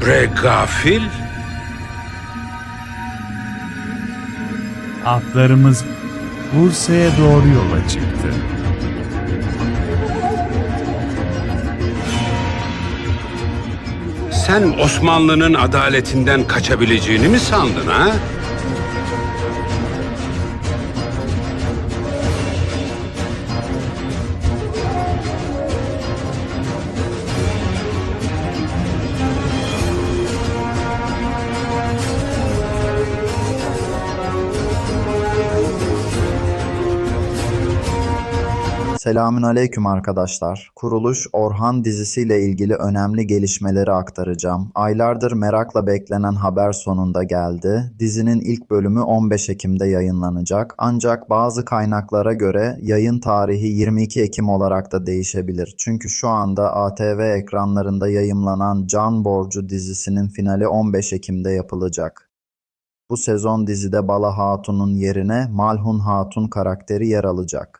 Bre gafil? Atlarımız Bursa'ya doğru yola çıktı. Sen Osmanlı'nın adaletinden kaçabileceğini mi sandın ha? Selamün aleyküm arkadaşlar. Kuruluş Orhan dizisiyle ilgili önemli gelişmeleri aktaracağım. Aylardır merakla beklenen haber sonunda geldi. Dizinin ilk bölümü 15 Ekim'de yayınlanacak. Ancak bazı kaynaklara göre yayın tarihi 22 Ekim olarak da değişebilir. Çünkü şu anda ATV ekranlarında yayımlanan Can Borcu dizisinin finali 15 Ekim'de yapılacak. Bu sezon dizide Bala Hatun'un yerine Malhun Hatun karakteri yer alacak.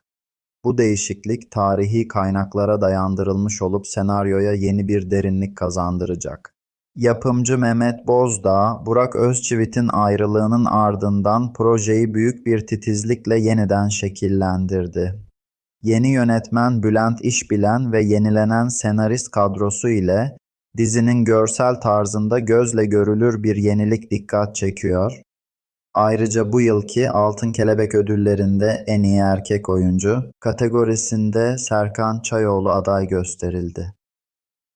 Bu değişiklik tarihi kaynaklara dayandırılmış olup senaryoya yeni bir derinlik kazandıracak. Yapımcı Mehmet Bozdağ, Burak Özçivit'in ayrılığının ardından projeyi büyük bir titizlikle yeniden şekillendirdi. Yeni yönetmen Bülent İşbilen ve yenilenen senarist kadrosu ile dizinin görsel tarzında gözle görülür bir yenilik dikkat çekiyor. Ayrıca bu yılki Altın Kelebek ödüllerinde en iyi erkek oyuncu kategorisinde Serkan Çayoğlu aday gösterildi.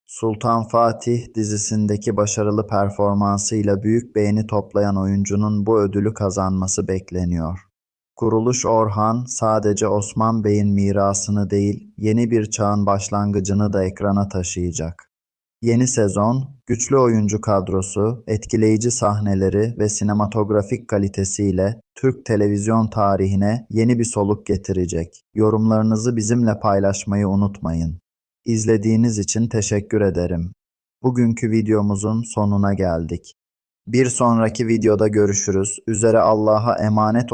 Sultan Fatih dizisindeki başarılı performansıyla büyük beğeni toplayan oyuncunun bu ödülü kazanması bekleniyor. Kuruluş Orhan sadece Osman Bey'in mirasını değil, yeni bir çağın başlangıcını da ekrana taşıyacak. Yeni sezon, güçlü oyuncu kadrosu, etkileyici sahneleri ve sinematografik kalitesiyle Türk televizyon tarihine yeni bir soluk getirecek. Yorumlarınızı bizimle paylaşmayı unutmayın. İzlediğiniz için teşekkür ederim. Bugünkü videomuzun sonuna geldik. Bir sonraki videoda görüşürüz. Üzere Allah'a emanet